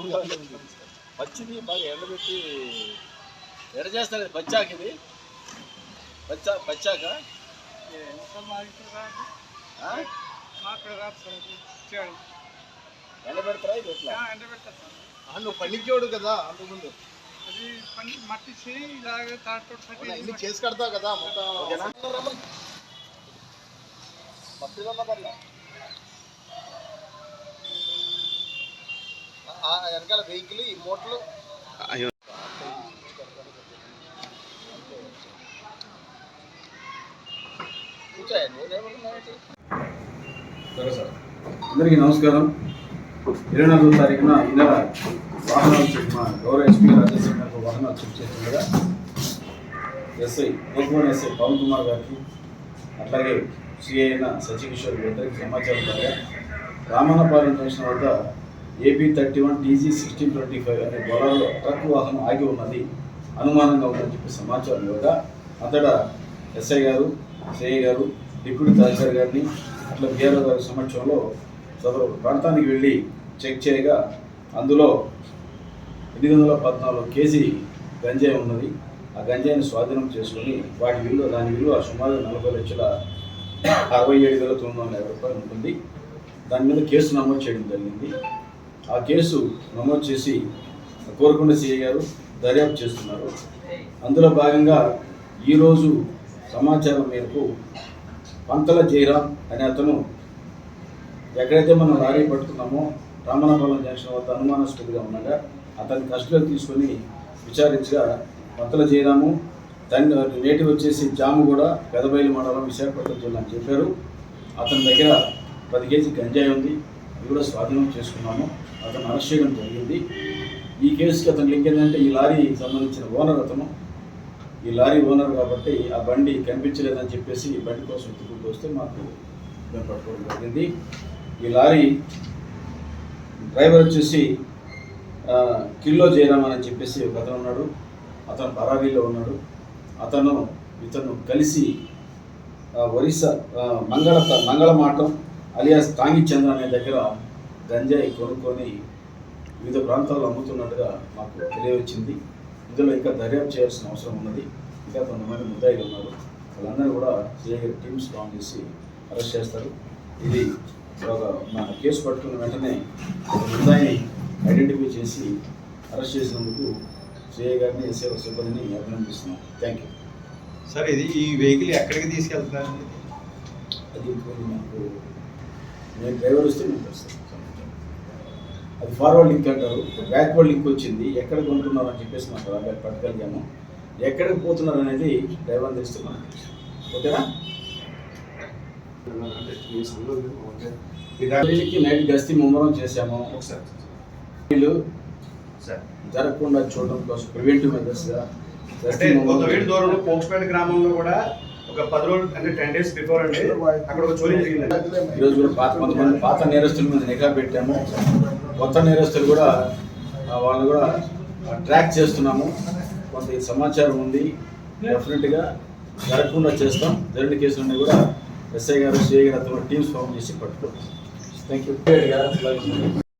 ఉంది పచ్చిది బాగా ఎండబెట్టి ఎడ చేస్తారు పచ్చాక ఇది. పచ్చా పచ్చాక? ఎండబెడతారా ఇది ఎట్లా? నువ్వు పండించేవాడు కదా అంతకుముందు. మట్టి ఇలాగ చేసి కడతావు కదా మొత్తం? మట్టిదన్న పర్లే. ఆ వెనకాల వెహికల్ ఈ మూటలు అందరికీ నమస్కారం. ఇరవై నాలుగో తారీఖున ఈ నెల వాహనాలు చెక్ మా గౌరవ ఎస్పీ రాజేశ్వర గారికి వాహనాలు చెక్ చేస్తుండగా ఎస్ఐ గోల్కోన్ ఎస్ఐ పవన్ కుమార్ గారికి అట్లాగే సిఐ అయిన సచికిషోర్ ఇద్దరికి సమాచారం ద్వారా రామన్నపాలెం జంక్షన్ వద్ద AP thirty one TG sixteen twenty five అనే గొడవలో ట్రక్ వాహనం ఆగి ఉన్నది. అనుమానంగా ఉందని చెప్పి సమాచారం ఇవ్వగా అంతటా ఎస్ఐ గారు సిఐ గారు డిప్యూటీ తహసీల్దార్ గారిని అట్లా బీఆర్ఓ గారి సమక్షంలో సదరు ప్రాంతానికి వెళ్ళి చెక్ చేయగా అందులో ఎనిమిది వందల పద్నాలుగు కేజీ గంజాయి ఉన్నది. ఆ గంజాయిని స్వాధీనం చేసుకుని వాటి విలువ దాని విలువ సుమారు నలభై లక్షల అరవై ఏడు వేల తొమ్మిది వందల యాభై రూపాయలు ఉంటుంది. దాని మీద కేసు నమోదు చేయడం జరిగింది. ఆ కేసు నమోదు చేసి కోరుకున్న సిఐ గారు దర్యాప్తు చేస్తున్నారు. అందులో భాగంగా ఈరోజు సమాచారం మేరకు పంతల జయరాం అనే అతను ఎక్కడైతే మనం లారీ పట్టుకున్నామో రామనాపాలెం జంక్షన్ వద్ద అనుమానాస్పదిగా ఉండగా అతన్ని కస్టడీలో తీసుకొని విచారించగా పంతల జయరాము తండ్రి నేటివ్ వచ్చేసి జాము కూడా పెదబయలు మండలం విశాఖపట్నం జిల్లా అని చెప్పారు. అతని దగ్గర పది కేజీ గంజాయి ఉంది. కూడా స్వాధీనం చేసుకున్నాము. అతను అరెస్ట్ చేయడం జరిగింది. ఈ కేసుకి అతను లింక్ ఏంటంటే ఈ లారీ సంబంధించిన ఓనర్ అతను. ఈ లారీ ఓనర్ కాబట్టి ఆ బండి కనిపించలేదని చెప్పేసి ఈ బండి కోసం ఎత్తుకుంటూ వస్తే మాకు మేము పట్టుకోవడం జరిగింది. ఈ లారీ డ్రైవర్ వచ్చేసి కిల్లో జయరామన్ అని చెప్పేసి ఒక అతను ఉన్నాడు. అతను పరారీలో ఉన్నాడు. అతను ఇతను కలిసి ఒరిస్సా మంగళ మంగళమాటం అలియాస్ తాంగి చంద్ర అనే దగ్గర గంజాయి కొనుక్కొని వివిధ ప్రాంతాల్లో అమ్ముతున్నట్టుగా మాకు తెలియవచ్చింది. ఇందులో ఇంకా దర్యాప్తు చేయాల్సిన అవసరం ఉన్నది. ఇంకా కొంతమంది ముద్దాయిలు ఉన్నారు. వాళ్ళందరూ కూడా సిఐ టీమ్స్ ఫామ్ చేసి అరెస్ట్ చేస్తారు. ఇది ఒక మన కేసు పట్టుకున్న వెంటనే ఒక ముద్దాయిని ఐడెంటిఫై చేసి అరెస్ట్ చేసినందుకు సిఐ గారిని ఎస్ఐ సిబ్బందిని అభినందిస్తున్నాం. Thank you. సార్ ఇది ఈ వెహికల్ ఎక్కడికి తీసుకెళ్తున్నారు? అది మాకు నేను డ్రైవర్ వస్తే మీకు వస్తాను. అది ఫార్వర్డ్ లింక్ అంటారు. బ్యాక్వర్డ్ లింక్ వచ్చింది. ఎక్కడ కొంటున్నారు అని చెప్పేసి మాకు అలా పట్టుకెళ్ళాము. ఎక్కడికి పోతున్నారు అనేది డ్రైవర్ తెలిస్తే మనకు తెలుసు. ఓకేనా? వీళ్ళకి నైట్ గస్తీ ముమ్మరం చేశాము. ఒకసారి. వీళ్ళు సార్. జరగకుండా చూడడం కోసం ప్రివెంటివ్ వీడి దూరంలో పోక్స్పేట గ్రామంలో కూడా ఒక పది రోజులు అంటే టెన్ డేస్ బిఫోర్ అండి అక్కడ ఒక చోరీ జరిగింది ఈరోజు కూడా పాత కొంతమంది పాత నేరస్తుల మీద నిఘా పెట్టాము. కొత్త నేరస్తులు కూడా వాళ్ళు కూడా ట్రాక్ చేస్తున్నాము. కొంత ఈ సమాచారం ఉంది. డెఫినెట్గా జరగకుండా చేస్తాం. జరిగిన కేసులన్నీ కూడా ఎస్ఐ గారు సిఐ గారు అతను టీమ్స్ ఫామ్ చేసి పట్టుకోండి థ్యాంక్ యూ